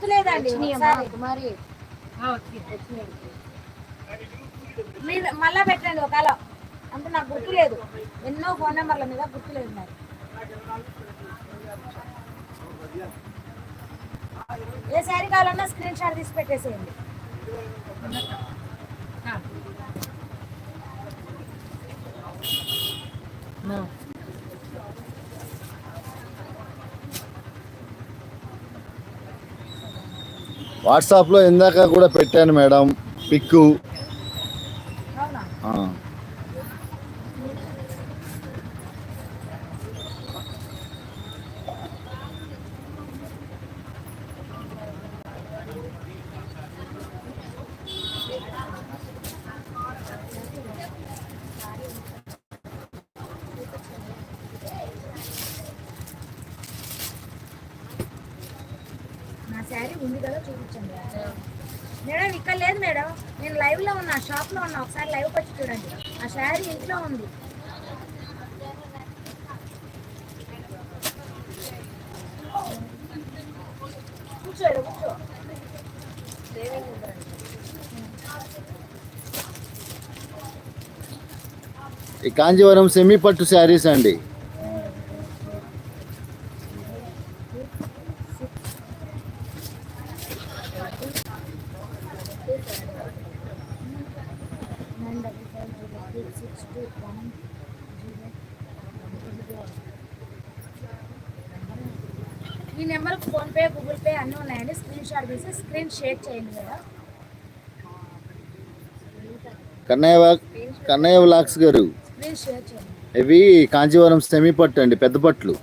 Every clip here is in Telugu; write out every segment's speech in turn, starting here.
గుర్తులేదండి. మరి. మళ్ళా పెట్టండి ఒకవేళ. అంటే నాకు గుర్తులేదు. ఎన్నో ఫోన్ నెంబర్ల మీద గుర్తులేదు మరి ఏ శారీ కావాలన్నా స్క్రీన్ షాట్ తీసి పెట్టేసేయండి. వాట్సాప్లో ఇందాక కూడా పెట్టాను మేడం పిక్కు. శారీ ఉంది కదా చూపించండి. మేడం ఇక్కడ లేదు మేడం. నేను లైవ్లో ఉన్నా షాప్లో ఉన్నా. ఒకసారి లైవ్కి వచ్చి చూడండి. ఆ శారీ ఇంట్లో ఉంది. కూర్చోడు కూర్చో. ఈ కాంజీవరం సెమీ పట్టు శారీస్ అండి. Nine double five zero three six two one zero ఈ నెంబర్ ఫోన్పే గూగుల్ పే అన్నీ ఉన్నాయండి. స్క్రీన్ షాట్ తీసి స్క్రీన్ షేర్ చేయండి కదా. కన్నయ్య కన్నయ్య వ్లాక్స్ గారు. ఇవి కాంజీవరం సెమీ పట్టు అండి పెద్ద పట్లు.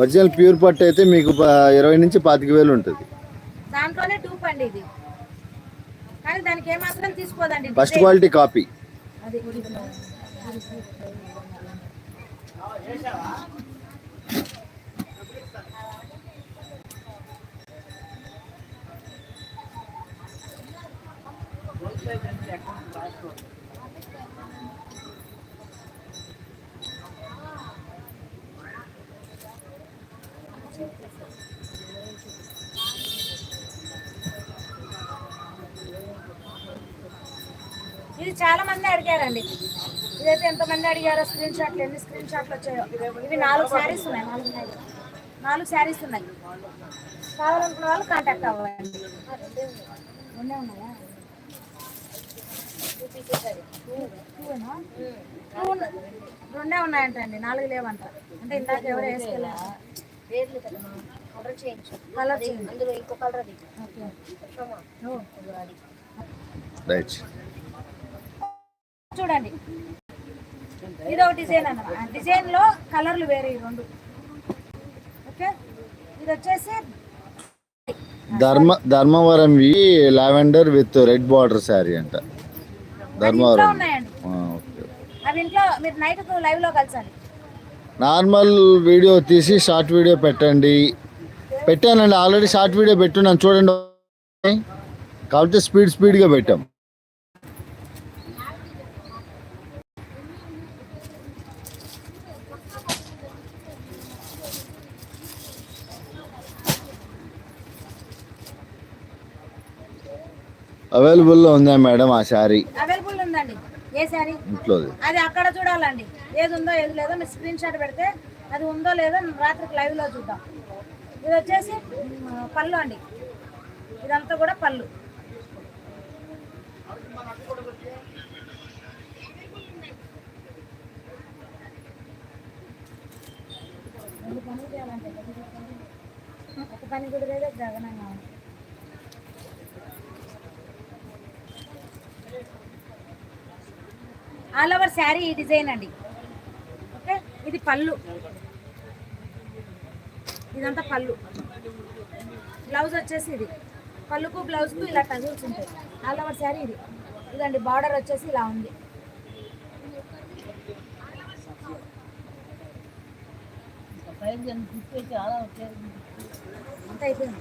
ఒరిజినల్ ప్యూర్ పట్టు అయితే మీకు ఇరవై నుంచి పాతిక వేలు ఉంటుంది. దాంట్లోనే టూప్ అండి ఇది. కానీ దానికి ఏమాత్రం తీసుకోదండి. ఫస్ట్. క్వాలిటీ కాపీ ఇది చాలా మంది అడిగారండి. ఇదైతే ఎంతమంది అడిగారో స్క్రీన్ షాట్లు ఎన్ని స్క్రీన్ షాట్లు వచ్చాయో. ఇవి నాలుగు శారీస్ ఉన్నాయి నాలుగు ఉన్నాయి నాలుగు శారీస్ ఉన్నాయి. కావాలనుకున్న వాళ్ళు కాంటాక్ట్ అవ్వండి. రెండే ఉన్నాయా? రెండే ఉన్నాయంటండి నాలుగు లేవంట. అంటే ఇందాక ఎవరు వేసుకెళ్ళారు? వేర్లు కదా కలర్ అందులో ఇంకో కలర్ అది. రైట్ చూడండి. ఇది ఒక డిజైన్ అన్నమాట. డిజైన్లో కలర్లు వేరే ఈ రెండు. ఓకే? ఇది వచ్చేసి Dharma Dharmavaram lavender with red border sari అంట. ధర్మవరం. ఉన్నాయండి. ఆ, ఓకే. అవి ఇంట్లో మీరు నైట్ లైవ్లో కలిసాలి నార్మల్ వీడియో తీసి షార్ట్ వీడియో పెట్టండి. పెట్టానండి. ఆల్రెడీ షార్ట్ వీడియో పెట్టున్నాను. చూడండి. కాబట్టి స్పీడ్ స్పీడ్గా పెట్టాం. అవైలబుల్లో ఉందా మేడం ఆ శారీ. అవైలబుల్ ఉందండి. ఏ శారీ? ఇంట్లోది. అది అక్కడ చూడాలండి. ఏది ఉందో ఏది లేదో మీరు స్క్రీన్ షాట్ పెడితే అది ఉందో లేదో రాత్రికి లైవ్లో చూద్దాం. ఇది వచ్చేసి పళ్ళు అండి. ఇదంతా కూడా పళ్ళు. ఒక పని కూడా లేదు గగనంగా ఉంది. ఆల్ ఓవర్ శారీ ఈ డిజైన్ అండి. ఓకే? ఇది పళ్ళు. ఇదంతా పళ్ళు. బ్లౌజ్ వచ్చేసి ఇది. పళ్ళుకు బ్లౌజ్కు ఇలా టజల్స్ ఉంటాయి. ఆల్ ఓవర్ శారీ ఇది. ఇదండి బార్డర్ వచ్చేసి ఇలా ఉంది. అంత అయిపోయింది.